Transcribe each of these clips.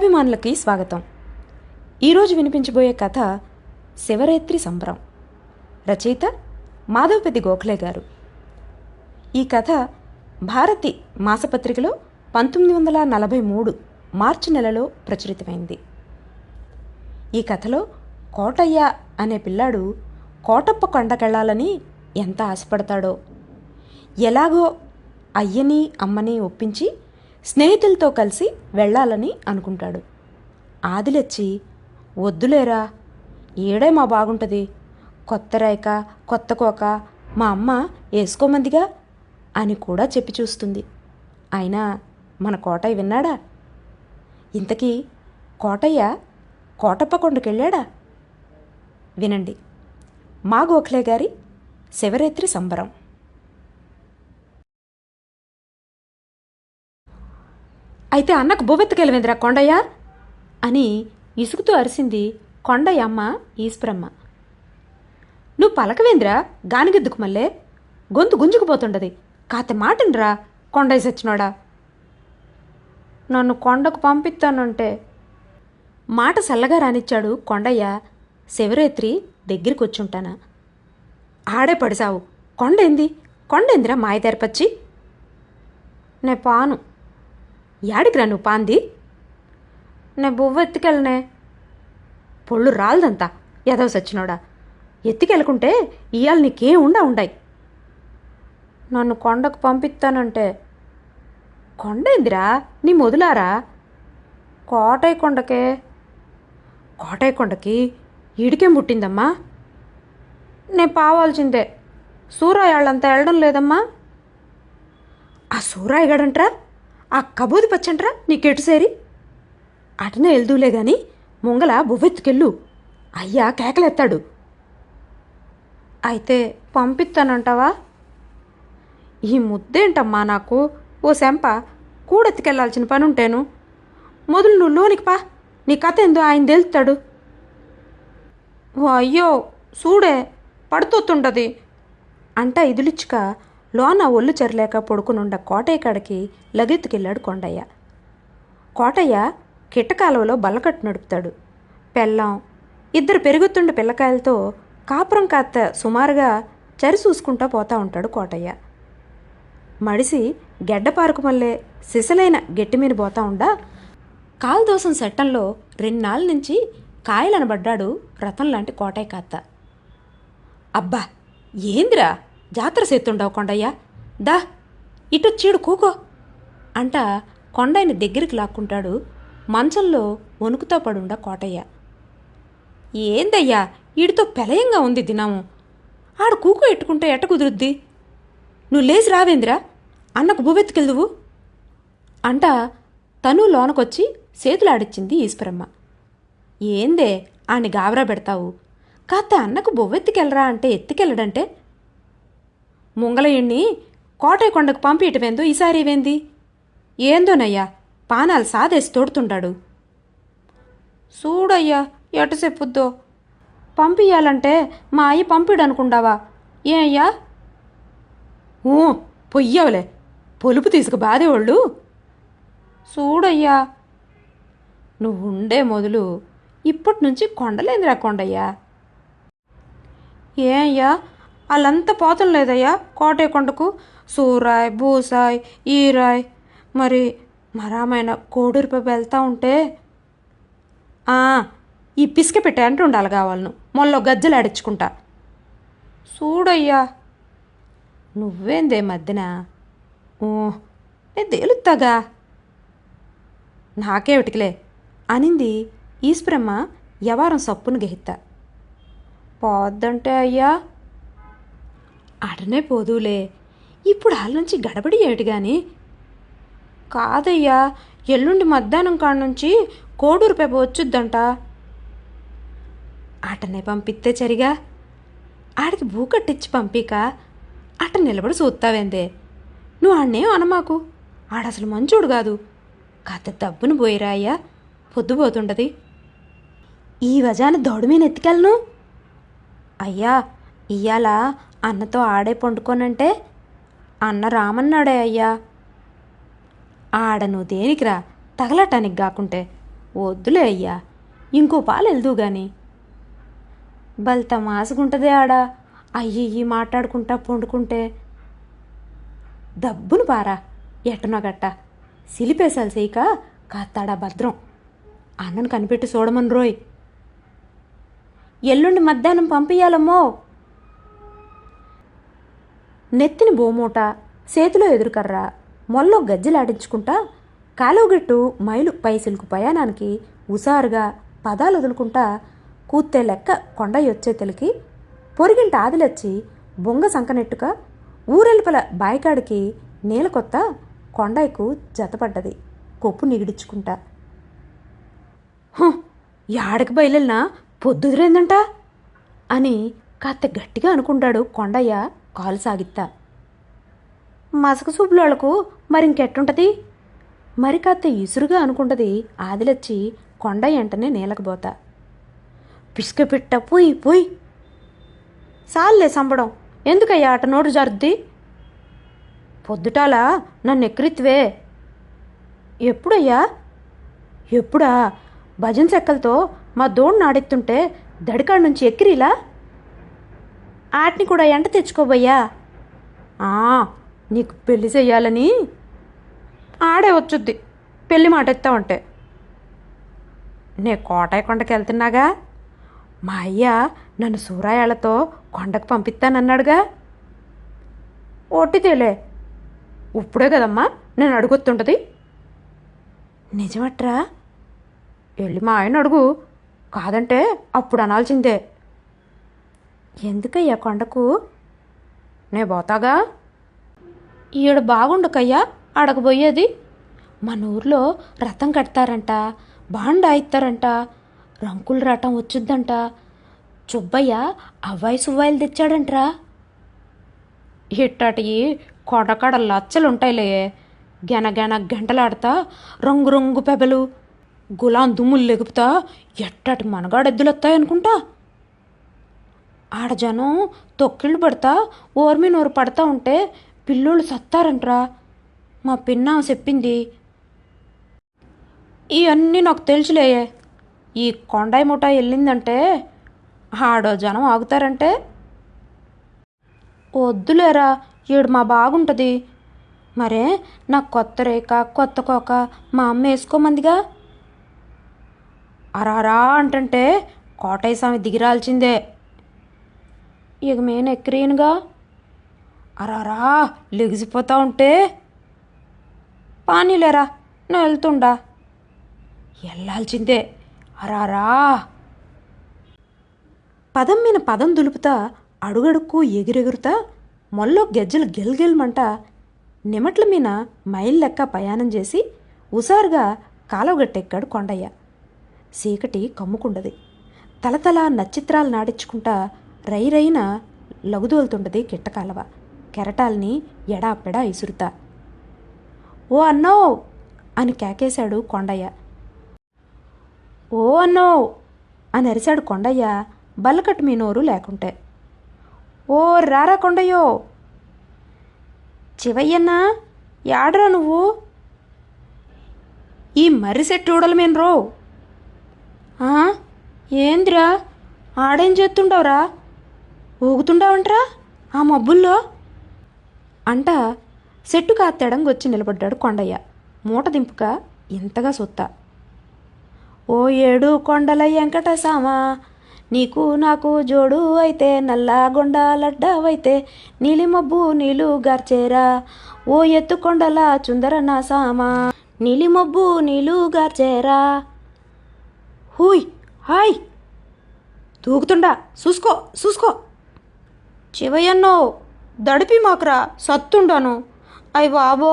కథాభిమానులకి స్వాగతం. ఈరోజు వినిపించబోయే కథ శివరాత్రి సంబరం. రచయిత మాధవపతి గోఖలే గారు. ఈ కథ భారతి మాసపత్రికలో పంతొమ్మిది వందల నలభై మూడు మార్చి నెలలో ప్రచురితమైంది. ఈ కథలో కోటయ్య అనే పిల్లాడు కోటప్ప కొండకెళ్ళాలని ఎంత ఆశపడతాడో ఎలాగో అయ్యని అమ్మని ఒప్పించి స్నేహితులతో కలిసి వెళ్ళాలని అనుకుంటాడు. ఆదిలొచ్చి వద్దులేరా ఏడే మా బాగుంటుంది. కొత్త రేక కొత్త కోక మా అమ్మ వేసుకోమందిగా అని కూడా చెప్పి చూస్తుంది. అయినా మన కోటయ్య విన్నాడా? ఇంతకీ కోటయ్య కోటప్ప కొండకెళ్ళాడా? వినండి. మా గోఖలే గారి శివరాత్రి సంబరం. అయితే అన్నకు బొవ్వెత్తుకెళ్ళవేంద్రా కొండయ్య? అని ఇసుకుతూ అరిసింది కొండయ్య అమ్మ ఈశ్వరమ్మ. నువ్వు పలకవేంద్రా గానిగెద్దుకు మళ్ళే? గొంతు గుంజుకుపోతుండది కాత మాటినరా కొండయ్య సచ్చినోడా? నన్ను కొండకు పంపిస్తానంటే మాట సల్లగా రానిచ్చాడు కొండయ్య శివరాత్రి దగ్గరికి వచ్చుంటానా ఆడే పడిసావు. కొండేంది? కొండేందిరా మాయదారిపచ్చి నే పాను. యాడికిరా నువ్వు పాంది? నే బువ్వ ఎత్తుకెళ్ళనే. పొళ్ళు రాలదంతా. ఎదవ సచ్చినోడా. ఎత్తికెళ్ళకుంటే ఇవాళ నీకేం ఉండా ఉండాయి? నన్ను కొండకు పంపిస్తానంటే. కొండేందిరా? నీ మొదలారా? కోటయ్య కొండకే. కోటయ్య కొండకి ఈడికేం పుట్టిందమ్మా నేను పావాల్సిందే. సూరాయాళ్ళంతా వెళ్ళడం లేదమ్మా. ఆ సూరాయిగాడంట్రా ఆ కబూది పచ్చంట్రా నీకెటు సేరి? అటనే వెళ్దూలే గాని ముంగల బువ్వెత్తుకెళ్ళు. అయ్యా కేకలెత్తాడు. అయితే పంపిస్తానంటావా ఈ ముద్దేంటమ్మా నాకు? ఓ శంప కూడెత్తుకెళ్ళాల్సిన పని ఉంటేను మొదలు నువ్వు లోనికి పా. నీ కథ ఏందో ఆయన తెలుస్తాడు ఓ అయ్యో చూడే పడుతోతుంటది అంట ఇదిలిచ్చుక లోన ఒళ్ళు చెరలేక పడుకునుండ కోటయ్య కాడికి లగెత్తుకెళ్ళాడు కొండయ్య. కోటయ్య కిట్టకాలువలో బల్లకట్టు నడుపుతాడు. పెళ్ళం ఇద్దరు పెరుగుతుండే పిల్లకాయలతో కాపురం కాస్త సుమారుగా చరి చూసుకుంటా పోతా ఉంటాడు కోటయ్య. మడిసి గెడ్డపారకు మల్లే సిసలైన గట్టి మీద పోతా ఉండా? కాల్దోసం సెట్టంలో రెండాళ్ళ నుంచి కాయలనబడ్డాడు రథం లాంటి కోటయ్య కాత్త. అబ్బా ఏందిరా? జాతర సేత్తుండవు కొండయ్య. దా ఇటు చీడు కూకో. అంట కొండయ్యని దగ్గరికి లాక్కుంటాడు. మంచంలో వణుకుతో పడుండ కోటయ్య. ఏందయ్యా ఈడితో పెలయంగా ఉంది దినాము. ఆడు కూకో ఎట్టుకుంటే ఎట్ట కుదురుద్ది? నువ్వు లేచి రావేంద్రా అన్నకు బువ్వెత్తుకెళ్దువు అంట తను లోనకొచ్చి చేతులాడిచ్చింది ఈశ్వరమ్మ. ఏందే ఆని గాబరా పెడతావు? కాస్త అన్నకు బొవ్వెత్తికెళ్ళరా అంటే ఎత్తికెళ్ళడంటే ముంగలయుణ్ణి కోటైకొండకు కొండకు ఈసారివేంది ఈసారి ఏందోనయ్యా పానాలు సాదేసి తోడుతుండాడు చూడయ్యా ఎట చెప్పుద్దో పంపియాలంటే మా అయ్య పంపిడు అనుకుండావా ఏ అయ్యా ఊ పొయ్యవలే పొలుపు తీసుకు బాధేవాళ్ళు? చూడయ్యా నువ్వు ఉండే మొదలు ఇప్పటి నుంచి కొండలేందిరా కొండయ్యా. ఏ అయ్యా వాళ్ళంతా పోతం లేదయ్యా. కోటేకొండకు కొండకు సూరాయ్ భూసాయ్ ఈరాయ్. మరి మరామైన కోడూరుపై వెళ్తా ఉంటే ఈ పిసిక పెట్టే అంటూ ఉండాలి కావాలను మొల్లో గజ్జలు ఆడించుకుంటా. చూడయ్యా. నువ్వేందే మధ్యన? ఓ నేను తేలుతాగా నాకేమిటికిలే? అనింది ఈశ్వరమ్మ యవారం సప్పును గెహిత్తా. పోద్దంటే అయ్యా అటనే పోదులే. ఇప్పుడు వాళ్ళ నుంచి గడబడి ఏమిటి కానీ కాదయ్యా ఎల్లుండి మధ్యాహ్నం కాడ నుంచి కోడూరు పేప వచ్చుద్దంట. అటనే పంపిస్తే చరిగా? ఆడికి భూ కట్టించి పంపిక? అట నిలబడి చూస్తావేందే నువ్వు ఆడనేం అనమాకు? ఆడసలు మంచోడు కాదు. కథ దబ్బును పోయిరా అయ్యా. పొద్దుపోతుండది ఈ వజాన దౌడు మీద ఎత్తికెళ్ళను? అయ్యా ఇయ్యాల అన్నతో ఆడే పండుకోనంటే అన్న రామన్నాడే అయ్యా. ఆడ నువ్వు దేనికిరా తగలటానికి కాకుంటే? వద్దులే అయ్యా. ఇంకో పాలు వెళ్దు గాని. బల్త మాసుకుంటదే ఆడ. అయ్యి ఇయ్యి మాట్లాడుకుంటా పండుకుంటే? దబ్బును పారా ఎట్టనగట్ట సిలిపేసాలి చేయక కాస్తాడా భద్రం. అన్నను కనిపెట్టి చూడమని రోయ్. ఎల్లుండి మధ్యాహ్నం పంపియాలమ్మో నెత్తిని బోమూట చేతిలో ఎదురుకర్ర మొల్లో గజ్జెలాడించుకుంటా కాలువగట్టు మైలు పైసలకు ప్రయాణానికి ఉసారుగా పదాలు వదులుకుంటా కూత్తే లెక్క కొండయ్య వచ్చే తెలికి పొరిగింట ఆదిలొచ్చి బొంగ సంకనెట్టుక ఊరెలుపల బాయికాడికి నీలకొత్త కొండయ్యకు జతపడ్డది. కొప్పు నిగిడించుకుంటా యాడకి బయలునా పొద్దుదిరేందంట? అని కాస్త గట్టిగా అనుకుంటాడు కొండయ్య. కాలు సాగిత్తా. మసక సూపులోళ్ళకు మరి ఇంకెట్టుంటది? మరి కాస్త ఇసురుగా అనుకుంటది ఆదిలొచ్చి కొండ వెంటనే నేలకపోతా పిసుక పిట్ట పోయి పోయి. సాల్లే సంబడం. ఎందుకయ్యా అట నోటు జరుద్ది? పొద్దుటాల నన్ను ఎక్కిరిత్వే ఎప్పుడయ్యా? ఎప్పుడా? భజన చెక్కలతో మా దోణ్ణి ఆడెత్తుంటే దడికాడ నుంచి ఎక్కిరిలా? ఆటిని కూడా ఎంట తెచ్చుకోబోయ్యా? నీకు పెళ్ళి చెయ్యాలని? ఆడే వచ్చుద్ది. పెళ్ళి మాట ఎత్తావంటే నే కోటాయి కొండకి వెళ్తున్నాగా? మా అయ్య నన్ను సూరాయాలతో కొండకు పంపిస్తానన్నాడుగా? ఒట్టితేలే. ఇప్పుడే కదమ్మా నేను అడుగుతుంటుంది నిజమట్రా? వెళ్ళి మా ఆయన అడుగు. కాదంటే అప్పుడు అనాల్సిందే. ఎందుకయ్యా కొండకు? నే పోతాగా? ఈడ బాగుండకయ్యా అడగబోయేది. మన ఊర్లో రథం కడతారంట బాండ ఇస్తారంట రంకులు రటం వచ్చుద్దంట చుబ్బయ్య అవ్వాయి సువ్వాయిలు తెచ్చాడంట్రా. ఇట్టటి కొడకడ లచ్చలుంటాయిలే. గెన గెన గంటలాడతా రంగు రంగు పెబలు గులాం దుమ్ములు లెగుపుతా ఎట్టటి మనగాడెద్దులొత్తాయనుకుంటా? ఆడ జనం తొక్కిళ్ళు పడతా ఓర్మి నోరు పడతా ఉంటే పిల్లోళ్ళు సత్తారంట్రా. మా పిన్నా చెప్పింది. ఇవన్నీ నాకు తెలుసులే. ఈ కొండాయి ముఠా వెళ్ళిందంటే ఆడో జనం ఆగుతారంటే? వద్దులేరా ఈడు మా బాగుంటుంది. మరే నాకు కొత్త రేఖ కొత్త కోక మా అమ్మ వేసుకోమందిగా? అరారా అంటంటే కోటయ్య స్వామి దిగిరాల్చిందే ఇక నేను ఎక్కరేనుగా? అరారా లెగిసిపోతా ఉంటే? పానీలేరా నేను వెళ్తుండా? వెళ్ళాల్సిందే అరారా. పదం మీద పదం దులుపుతా అడుగడుక్కు ఎగిరెగురుతా మొల్లో గెజ్జలు గెల్గెల్మంట నిమట్ల మీద మైల్ లెక్క ప్రయాణం చేసి ఉసారుగా కాలవగట్టెక్కాడు కొండయ్య. చీకటి కమ్ముకుండది. తలతల నచ్చిత్రాలు నాడించుకుంటా రై లగుదోలుతుంటది లగుదోలుతుండది కిట్టకాలవ కెరటాల్ని ఎడాపెడా ఇసురుతా. ఓ అన్నో! అని కేకేశాడు కొండయ్య. ఓ అన్నో! అని అరిశాడు కొండయ్య బల్లకట్టు మీ నోరు లేకుంటే. ఓ రారా కొండయ్యో! చివయ్యన్నా! ఏడరా నువ్వు? ఈ మర్రి సెట్టు ఊడలమేం రో ఆ, ఏందిరా? ఆడేం చేస్తుండవురా ఊగుతుండవంట్రా? ఆ మబ్బుల్లో? అంట సెట్టు కాత్తెడంగొచ్చి నిలబడ్డాడు కొండయ్య. మూట దింపుక ఇంతగా సొత్త. ఓ ఏడు కొండల వెంకటసామా నీకు నాకు జోడు అయితే నల్ల గొండ లడ్డావైతే నీలి మబ్బు నీలు గార్చేరా. ఓ ఎత్తు కొండల చుందర నా సామా నీలిమబ్బు నీళ్ళు నీలు గార్చేరా. హూయ్ హాయ్. తూగుతుండా చూసుకో చూసుకో. చివయన్నో దడిపి మాకురా సత్తుండాను. అయ్య బాబో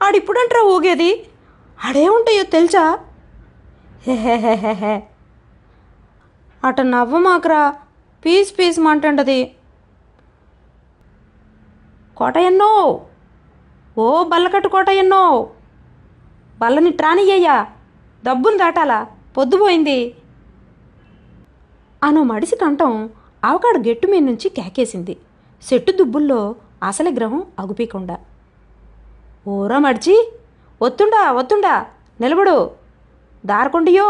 ఆడిప్పుడంట్రా ఊగేది? ఆడేముంటాయో తెలుసా? హెహెహెహెహె. అట నవ్వమాకరా పీస్ పీస్ మంటంటది కోటయన్నో ఓ బల్లకట్టు కోటయన్నో బల్లని ట్రానియ్యయ్యా దబ్బును దాటాలా పొద్దుపోయింది. అను మడిసి కంటం ఆవకాడు గెట్టు మీద నుంచి కేకేసింది. చెట్టు దుబ్బుల్లో అసలి గ్రహం అగుపీకుండా. ఓరా మడిచి ఒత్తుండా ఒత్తుండా నిలబడు దారకొండియో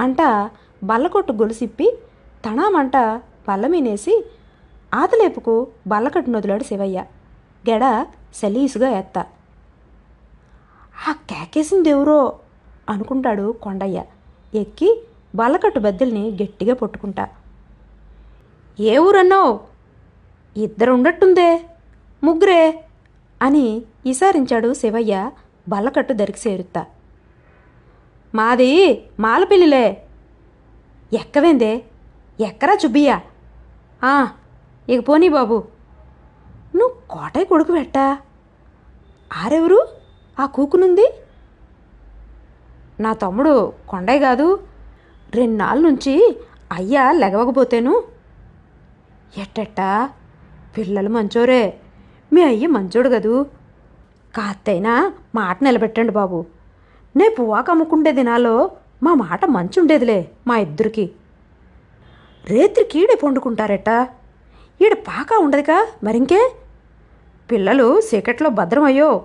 అంట బల్లకొట్టు గొలుసిప్పి తణామంట బల్ల మీనేసి ఆతలేపుకు బల్లకట్టు నొదిలాడు శివయ్య. గెడ సలీసుగా ఎత్త. ఆ కేకేసింది ఎవరో అనుకుంటాడు కొండయ్య. ఎక్కి బల్లకట్టు బద్దెల్ని గట్టిగా పట్టుకుంటా. ఏ ఊరన్నో ఇద్దరు ఉండట్టుందే ముగ్గురే అని ఇసారించాడు శివయ్య బల్లకట్టు దరికి చేరుతా మాది మాలపిల్లిలే. ఎక్కవేందే? ఎక్కరా చుబ్బియా ఇక పోనీ బాబు. నువ్వు కోటయ్య కొడుకు పెట్టా ఆరెవరు? ఆ కూకునుంది? నా తమ్ముడు కొండయ్య కాదు. రెండాళ్ళ నుంచి అయ్యా లెగవకపోతేను ఎట్టెట్టా పిల్లలు మంచోరే. మీ అయ్య మంచోడు కదూ? కాత్తైనా మాట నిలబెట్టండి బాబు. నే పువ్వాక అమ్ముకుండే దినాలో మా మాట మంచుండేదిలే మా ఇద్దరికి. రేత్రి కీడే పండుకుంటారట. ఈడ పాక ఉండదుగా మరింకే? పిల్లలు చీకట్లో భద్రమయ్యో.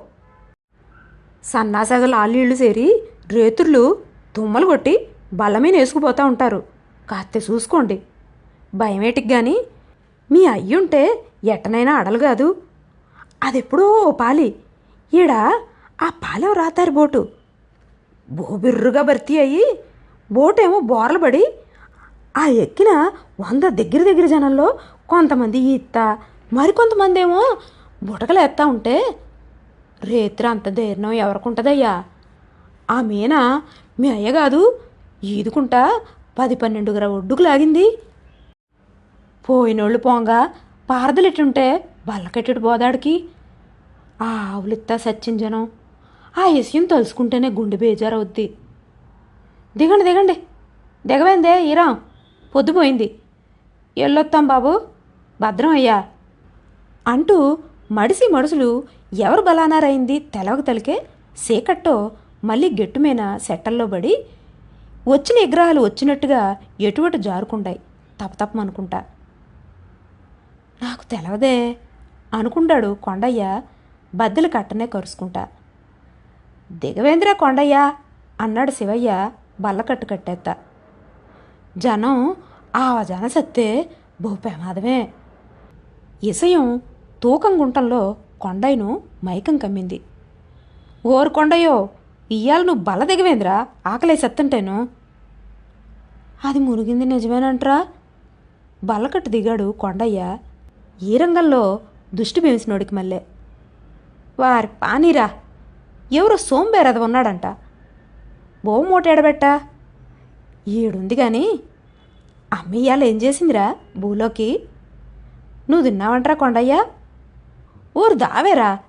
సన్నాసగలు ఆళ్ళీళ్ళు చేరి రేతుర్లు తుమ్మలు కొట్టి బల్ల మీద వేసుకుపోతూ ఉంటారు. కాస్త చూసుకోండి. భయమేటికి కానీ మీ అయ్యుంటే ఎట్టనైనా అడలు కాదు. అదెప్పుడో ఓ పాలి. ఈడ ఆ పాలెం రాతారు బోటు. బోబిర్రుగా భర్తీ అయ్యి బోటేమో బోర్లు పడి ఆ ఎక్కిన వంద దగ్గర దగ్గర జనంలో కొంతమంది ఈత్త మరికొంతమంది ఏమో బుటకలు ఎత్తా ఉంటే రేత్రి అంత ధైర్యం ఎవరికుంటుందయ్యా? ఆ మీన మీ అయ్య కాదు ఈదుకుంటా పది పన్నెండు ఒడ్డుకు లాగింది. పోయినోళ్ళు పోంగా పారదలిట్టుంటే బల్లకెట్టుడు పోదాడికి ఆ ఆవులిత్తా సచ్చిన జనం. ఆ విషయం తలుసుకుంటేనే గుండె బేజారవుద్ది. దిగండి దిగండి. దిగవేందే ఈరాం. పొద్దుపోయింది ఎల్లొత్తాం బాబు. భద్రం అయ్యా. అంటూ మడిసి మడుసులు ఎవరు బలానారైంది తెలవక తలికే సేకట్టో మళ్ళీ గెట్టు మీద సెట్టల్లో పడి వచ్చిన విగ్రహాలు వచ్చినట్టుగా ఎటువంటి జారుకుంటాయి తపతపమనుకుంటా నాకు తెలవదే అనుకుంటాడు కొండయ్య. బద్దెలు కట్టనే కరుచుకుంటా దిగవేంద్ర కొండయ్య? అన్నాడు శివయ్య బల్లకట్టు కట్టేత్తా. జనం ఆ జన సత్తే ప్రమాదమే ఇసయం తూకం గుంటంలో కొండయ్యను మైకం కమ్మింది. ఓరు కొండయ్యో ఇయ్యాల నువ్వు బల్ల దిగవేంద్రా? ఆకలే సత్తుంటేను. అది మునిగింది నిజమేనంట్రా? బల్లకట్టు దిగాడు కొండయ్య. ఈ రంగంలో దుష్టి బీమిసినోడికి మళ్ళీ. వారి పానీరా ఎవరో సోంబేరద ఉన్నాడంట. బో మూట ఈడుంది కానీ అమ్మయ్యాలు ఏం చేసిందిరా భూలోకి? నువ్వు తిన్నావంటరా కొండయ్య? ఊరు దావేరా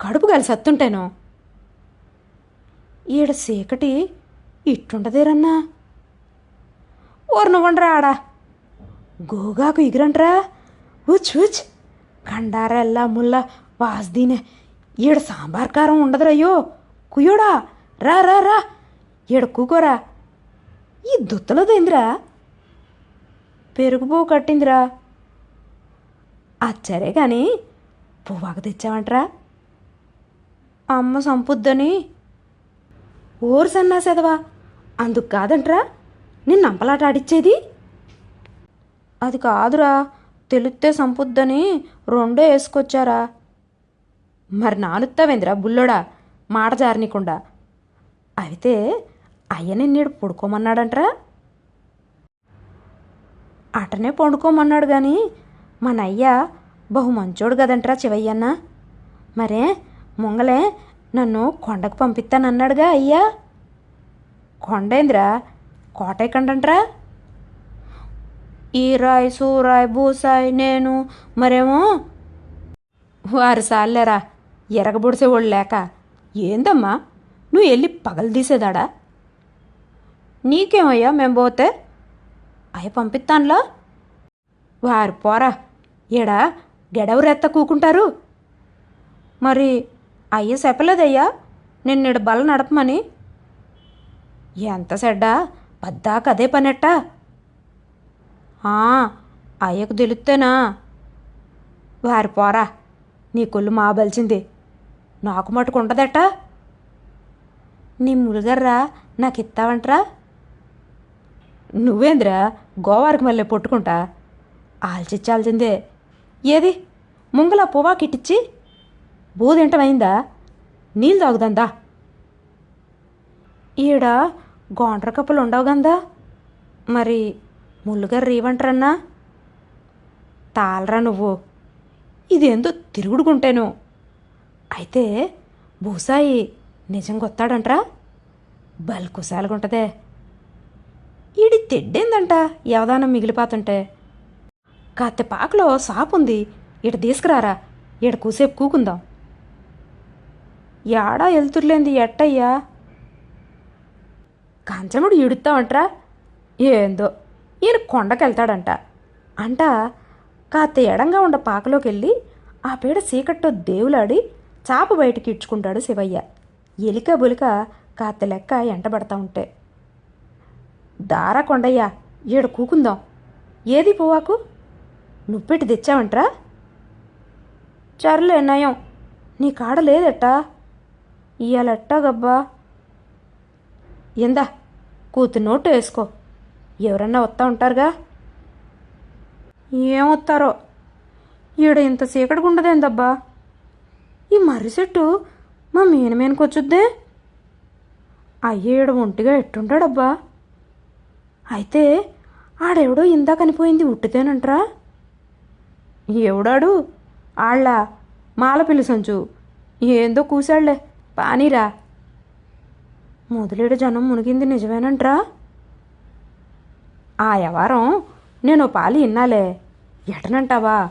కడుపు కలిసి సత్తుంటేను. ఈడ చీకటి ఇట్టుంటదేరన్నా? ఊరు నువ్వండ్రా ఆడా. గోగాకు ఎగిరంట్రా ఉచ్ ఉచ్ కండారెల్లా ముల్ల వాస్దీనే ఈడ సాంబార్ కారం ఉండదురయ్యో కుయ్యోడా? రా రా రా. ఈడ కూకోరా. ఈ దుత్తలదేందిరా పెరుగుపో కట్టిందిరా. అచ్చరే కానీ పువ్వాకు తెచ్చావంటరా. అమ్మ సంపుద్దని. ఓరు సన్నాసేదవా? అందుకు కాదంట్రా. నిన్ను అంపలాట ఆడిచ్చేది. అది కాదురా. తెలుత్తే సంపుద్దని రెండో వేసుకొచ్చారా? మరి నానుత్తావేంద్రా బుల్లోడా? మాట జారనీకుండా. అయితే అయ్య నిన్నేడు పడుకోమన్నాడంట్రా? అటనే పండుకోమన్నాడు కానీ మన అయ్య బహు మంచోడు కదంట్రా చివయ్యన్న మరే ముంగలే నన్ను కొండకు పంపిస్తానన్నాడుగా అయ్యా. కొండేంద్రా? కోటైకండంట్రా? ఈ రాయ్ సూరాయ్ బూసాయ్ నేను మరేమో? వారు సాలేరా ఎరగబొడిసేవాళ్ళు లేక ఏందమ్మా? నువ్వు వెళ్ళి పగలు తీసేదాడా? నీకేమయ్యా మేము పోతే? అయ్య పంపిస్తానులా వారు పోరా ఈడ గెడవరెత్త కూకుంటారు. మరి అయ్య చెప్పలేదయ్యా నిన్నిడ బల నడపమని? ఎంత సెడ్డా పద్దాక అదే పనెట్టా? అయ్యకు తెలుస్తేనా వారి పోరా నీ కొల్లు మా బలిచింది. నాకు మటుకు ఉండదట నీ ములుగర్రా నాకు ఇస్తావంట్రా నువ్వేంద్రా గోవారికి మళ్ళీ పొట్టుకుంటా? ఆల్చిచ్చాల్సిందే ఏది? ముంగల పువ్వాకిట్టిచ్చి బూదింటమైందా నీళ్ళు తాగుదందా ఈడ గోండ్ర కప్పులు ఉండవు గందా? మరి ముళ్ళుగారు రీవంటరన్నా? తాళరా నువ్వు. ఇదేందో తిరుగుడుకుంటాను. అయితే భూసాయి నిజంగా వస్తాడంట్రా బల్కుశాలుగుంటదే ఈడి తెడ్డేందంట యవదానం మిగిలిపోతుంటే? కాత్త పాకలో సాపుంది. ఇడ తీసుకురారా? ఇడ కూసేపు కూకుందాం. యాడా వెళ్తుర్లేంది ఎట్టయ్యా కంచముడు ఇడుతామంట్రా ఏందో? ఈయన కొండకెళ్తాడంట. అంట కాస్త ఎడంగా ఉండ పాకలోకి వెళ్ళి ఆ పీడ చీకట్లో దేవులాడి చాప బయటికి ఇడ్చుకుంటాడు శివయ్య. ఎలిక బులిక కాస్త లెక్క ఎంటబడతా ఉంటే. దారా కొండయ్య ఈడ కూకుందాం. ఏది పువ్వాకు? నువ్వెట్టి తెచ్చావంట్రా? చర్లే నయం. నీ కాడ లేదెట్టా. ఇయ్యాలెట్టా గబ్బా. ఎందా కూతు నోటు వేసుకో. ఎవరన్నా వస్తా ఉంటారుగా? ఏమొత్తారో ఈడ ఇంత చీకటిగా ఉండదేందబ్బా? ఈ మర్రి చెట్టు మా మీనమేనకొచ్చుద్దే అయ్యేడు ఒంటిగా ఎట్టుంటాడబ్బా? అయితే ఆడెవడో ఇందా కనిపోయింది ఉట్టితేనంట్రా? ఎవడాడు? ఆళ్ళ మాల పిలుసంచు ఏందో కూశాళ్ళే. పానీరా. మొదలేడు జనం మునిగింది నిజమేనంట్రా? ఆ వ్యవహారం నేను పాలి ఇన్నాలే. ఎటనంటావా?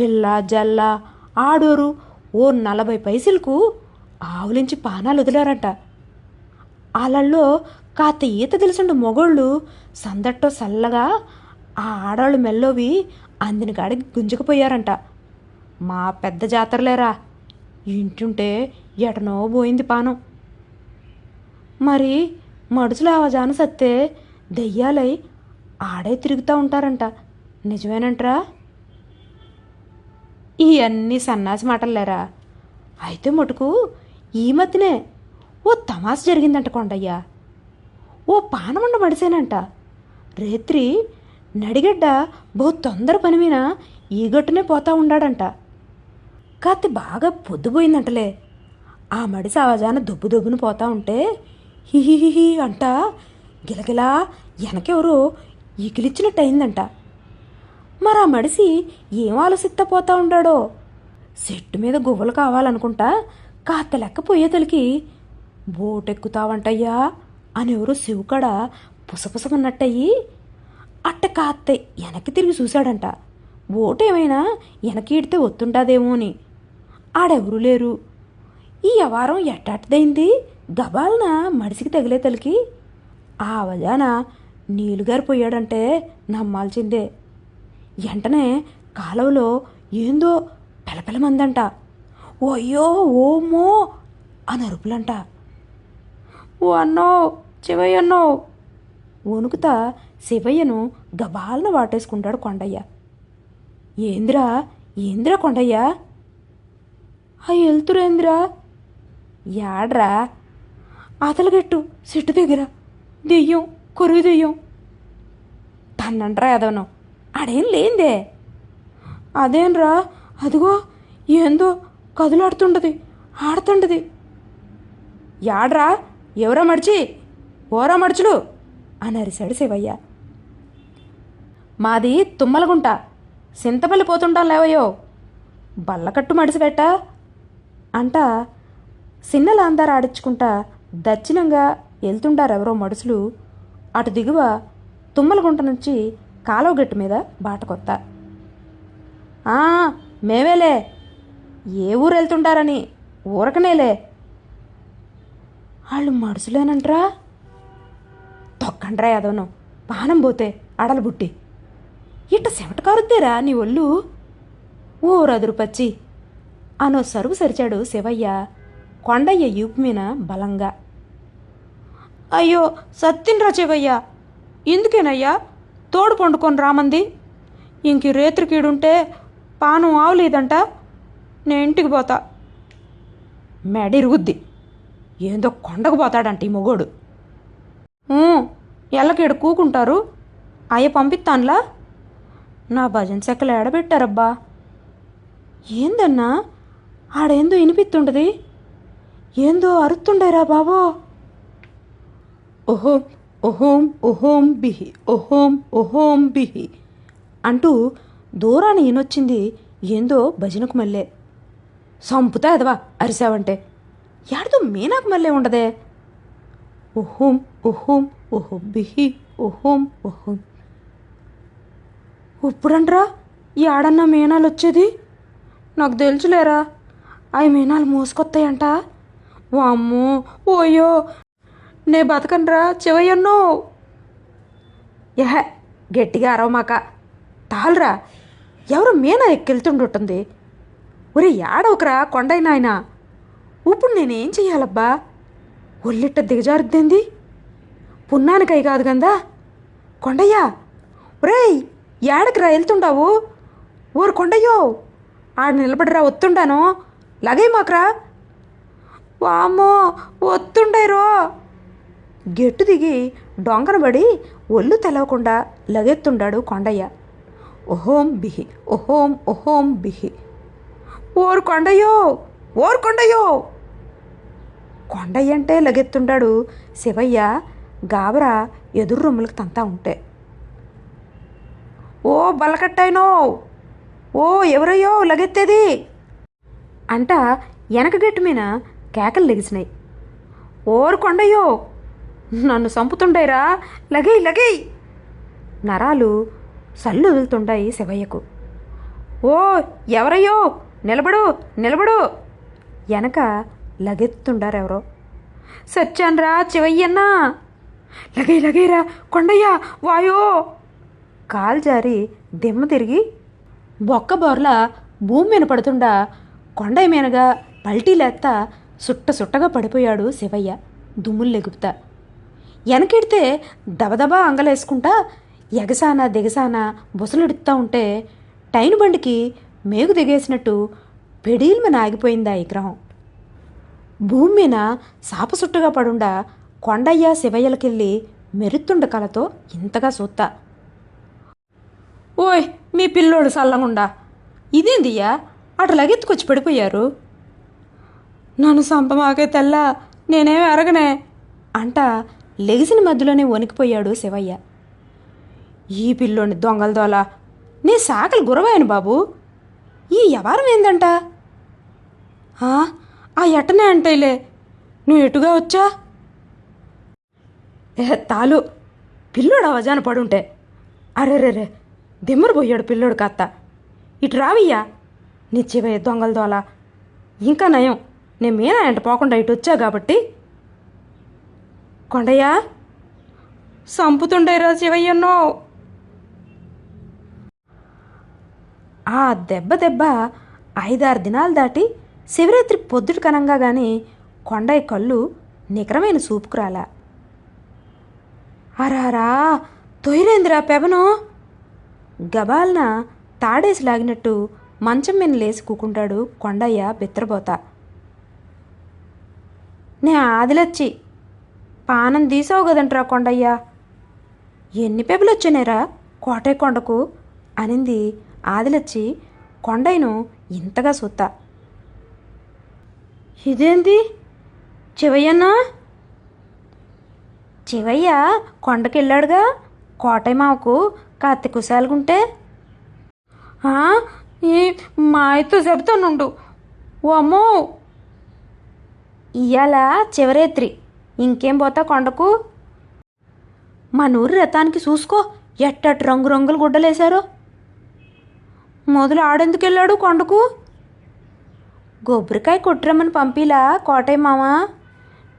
పిల్ల జల్ల ఆడోరు ఓ నలభై పైసలకు ఆవులించి పానాలు వదిలారంట. వాళ్ళల్లో కాత ఈత తెలిసిన మొగోళ్ళు సందట్టో సల్లగా ఆ ఆడవాళ్ళు మెల్లోవి అందిన కాడికి గుంజుకుపోయారంట. మా పెద్ద జాతరలేరా? ఇంటుంటే ఎటనో పోయింది పానం. మరి మడుచులు ఆవజాన సత్తే దెయ్యాలై ఆడే తిరుగుతూ ఉంటారంట. నిజమేనంట్రా? ఇవన్నీ సన్నాసి మాటలేరా అయితే మటుకు ఈ మధ్యనే ఓ తమాష జరిగిందంట కొండయ్య. ఓ పానమండ మడిసేనంట. రేత్రి నడిగడ్డ బహు తొందర పని మీద ఈగట్టునే పోతా ఉన్నాడంట కాతి బాగా పొద్దుపోయిందంటలే ఆ మడిసి ఆవాజాన దుబ్బు దుబ్బును పోతా ఉంటే హిహిహిహి అంట గిలగిలా వెనకెవరు ఈకిలిచ్చినట్టు అయిందంట మరి ఆ మడిసి ఏం ఆలోచిస్తా పోతా ఉండాడో? చెట్టు మీద గువ్వలు కావాలనుకుంటా కాస్త లెక్క పోయేతలికి బోటెక్కుతావంటయ్యా అని ఎవరో శివుకడ పుసపుసమన్నట్టయి అట్ట కాత్త వెనక్కి తిరిగి చూశాడంట. బోటేమైనా వెనక్కి ఇడితే ఒత్తుంటాదేమో అని. ఆడెవరూ లేరు. ఈ వ్యవహారం ఎట్టాటిదైంది? గబాలన మడిసికి తగిలే తలికి ఆ వజాన నీలుగారు పోయాడంటే నమ్మాల్సిందే. వెంటనే కాలువలో ఏందో పెలపెలమందంట. ఓ అయ్యో ఓమో అని అరుపులంట. ఓ అన్నో శివయ్యన్నో వణుకుతా శివయ్యను గబాలను వాటేసుకుంటాడు కొండయ్య. ఏందిరా ఏందిరా కొండయ్య? ఆ వెళ్తురేందిరా యాడ్రా? అతలగట్టు చెట్టు దగ్గర దెయ్యం. కొరువు దెయ్యం తన్నంట్రా ఎదవను ఆడేం లేందే అదేంరా అదిగో ఏందో కదులాడుతుండది ఆడుతుండది యాడ్రా ఎవరా మడిచి ఓరా మడుచులు అని అరిశాడు శివయ్య మాది తుమ్మలగుంట సింతపల్లి పోతుంటాం లేవయ్యో బల్లకట్టు మడిసిపెట్ట అంట సిన్నలాందారు ఆడించుకుంటా దచ్చినంగా వెళ్తుంటారెవరో మడుసులు అటు దిగువ తుమ్మలగుంట నుంచి కాలువగట్టు మీద బాట కొత్త "ఆ, మేమేలే ఏ ఊరు వెళ్తుంటారని ఊరకనేలే. వాళ్ళు మడుసులేనంట్రా. తొక్కండ్రా యాదవను. పానం పోతే అడలు బుట్టి. ఇట్ట చెమట కారుద్దేరా నీ ఒళ్ళు? ఊరదురు పచ్చి. అనో సరుగు సరిచాడు శివయ్య. కొండయ్య యూపు మీద బలంగా. అయ్యో సత్తిన్రా శివయ్య ఎందుకేనయ్యా? తోడు పండుకొని రామంది. ఇంక రేత్రికీడుంటే పానం ఆవలేదంట. నేను ఇంటికి పోతా. మెడ ఇరుగుద్ది ఏందో కొండకు పోతాడంట ఈ మొగోడు. ఎల్లకేడు కూకుంటారు. అయ్య పంపిస్తానులా నా భజన సెక్కలు ఎడబెట్టారబ్బా ఏందన్నా? ఆడేందో వినిపిస్తుంటది ఏందో అరుతుండేరా బాబో. ఓహోం ఓహోం ఓహోం బిహి ఓహోం ఓహోం బిహి అంటూ దూరాన ఈనొచ్చింది ఏందో భజనకు మళ్ళీ. సంపుతా ఎదవా అరిసావంటే. యాడదో మీనాకు మళ్ళీ ఉండదే. ఓహోం ఓహోం ఓహో బిహి ఓహోం ఓహోం. ఇప్పుడంట్రా ఏడన్నా మీనాలు వచ్చేది నాకు తెలుసులేరా అవి మీనాలు మోసుకొత్తాయంట? వామ్మో ఓయో నే బతకనరా చివయ్యన్నో. యహ గట్టిగా అరవమాక. తాల్రా ఎవరు మీనా ఎక్కెళ్తుండుంటుంది. ఒరే ఏడవకరా కొండైనాయన ఇప్పుడు నేనేం చెయ్యాలబ్బా? ఒళ్ళిట్ట దిగజారుద్దేంది? పున్నానికై కాదు కదా కొండయ్యా. ఒరేయ్ ఏడకిరా వెళ్తుండావు ఓరు కొండయ్యో ఆడ నిలబడిరా ఒత్తుండాను? లగై మాకురా వామ్మో ఒత్తుండేరో. గెట్టు దిగి డొంగనబడి ఒళ్ళు తెలవకుండా లగెత్తుండాడు కొండయ్య. ఓహోం బిహి ఓహోం ఓహోం బిహి. ఓరు కొండయ్యో ఓరు కొండయ్యో. కొండయ్య అంటే లగెత్తుండాడు శివయ్య గాబరా ఎదురు రొమ్ములకు తంతా ఉంటే. ఓ బలకట్టాయినో ఓ ఎవరయ్యో లగెత్తేది. అంట వెనక గట్టు మీద కేకలు లెగిసినాయి. ఓరు కొండయ్యో నన్ను చంపుతుండేరా లగేయ్ లగేయ్. నరాలు సల్లు వదులుతుండాయి శివయ్యకు. ఓ ఎవరయ్యో? నిలబడు నిలబడు. వెనక లగెత్తుండారెవరో. సత్యాన్రా చివయ్యన్నా లగై లగైరా కొండయ్యా వాయో. కాలు జారి దిమ్మ తిరిగి బొక్క బోర్ల భూమి మీద పడుతుండా కొండయ్య మీనగా పల్టీలేత్తా సుట్ట సుట్టగా పడిపోయాడు శివయ్య. దుమ్ములు లెగుపుతా. వెనకెడితే దబదబా అంగలేసుకుంటా ఎగసాన దిగసాన బుసలుడుతూ ఉంటే టైను బండికి మేగు దిగేసినట్టు పెడీల్మన ఆగిపోయింది ఆ విగ్రహం భూమి మీద సాపసుట్టుగా పడుండా కొండయ్య శివయ్యలకెళ్ళి మెరుత్తుండ కలతో ఇంతగా సూత్తా. ఓయ్ మీ పిల్లోడు సల్లంగుండా. ఇదేందియ్యా? అటు లగెత్తుకొచ్చి పడిపోయారు. నన్ను సంపమాకే తెల్ల నేనేం అరగనే అంట లెగిసిన మధ్యలోనే వణికిపోయాడు శివయ్య. ఈ పిల్లోని దొంగల దొల నీ సాకలు గురవాయను బాబు. ఈ వ్యవహారం ఏందంట? ఆ, ఆ ఎట్టనే అంటేలే నువ్వు ఎటుగా వచ్చా? ఏ తాలు పిల్లోడు అవజాన పడుంటే. అరెరెరే దిమ్మరు పోయాడు పిల్లోడు కాత్త ఇటు రావయ్యా నీ చివయ్య దొంగల దోల. ఇంకా నయం నేను మీనా ఎంట పోకుండా ఇటు వచ్చా కాబట్టి. కొండయ్యా సంపుతుండేరా శివయ్యన్నో. ఆ దెబ్బ దెబ్బ ఐదారు దినాలు దాటి శివరాత్రి పొద్దుట కనంగా కానీ కొండయ్య కళ్ళు నికరమైన సూపుకురాలా అరారా తొయ్యలేందిరా పెవను. గబాల్న తాడేసి లాగినట్టు మంచం మీద లేచి కూకుంటాడు కొండయ్య బిత్రబోత నే ఆదిలొచ్చి పానం తీసావు కదంట్రా కొండయ్య. ఎన్ని పెబులు వచ్చినాయిరా కోటయ్య కొండకు? అనింది ఆదిలచ్చి కొండయ్యను ఇంతగా సుత్తా. ఇదేంది? చివయ్యన్నా? చివయ్య కొండకెళ్ళాడుగా కోటయ్య మావకు కత్తి కుశాలుగుంటే? ఈ మాయతో చెబుతానుండు ఓ అమ్మో! ఇయ్యాల చివరేత్రి. ఇంకేం పోతా కొండకు? మా నూరు రథానికి చూసుకో ఎట్టటి రంగు రంగులు గుడ్డలేశారో. మొదలు ఆడెందుకు వెళ్ళాడు కొండకు? కొబ్బరికాయ కొట్టురమ్మని పంపిలా కోటయ్య మామ.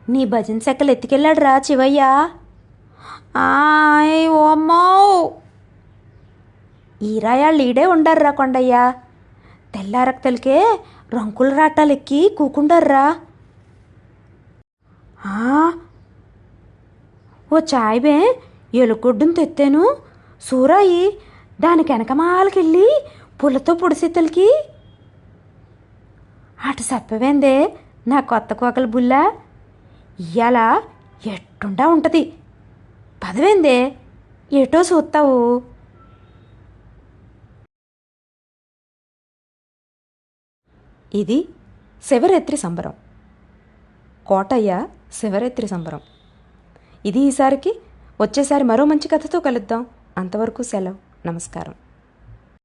నీ భజన చెక్కలు ఎత్తుకెళ్ళాడు రా చివయ్య ఆయ్ ఓ అమ్మో! ఈరాయాళ్ళు ఈడే కొండయ్య. తెల్లారక్తలకే రంకుల రాటాలు ఎక్కి కూకుండారురా. ఓ చాయ్బే ఎలుగొడ్డును తెత్తాను. సూరాయి దానికి వెనకమాలకెళ్ళి పులతో పొడిసెత్తలకి అటు చెప్పవేందే నా కొత్త కోకల బుల్ల. ఇయ్యాల ఎట్టుండా ఉంటుంది. పదవేందే ఎటో చూస్తావు ఇది శివరాత్రి సంబరం. కోటయ్య శివరాత్రి సంబరం ఇది ఈసారికి వచ్చేసారి మరో మంచి కథతో కలుద్దాం. అంతవరకు సెలవు. నమస్కారం.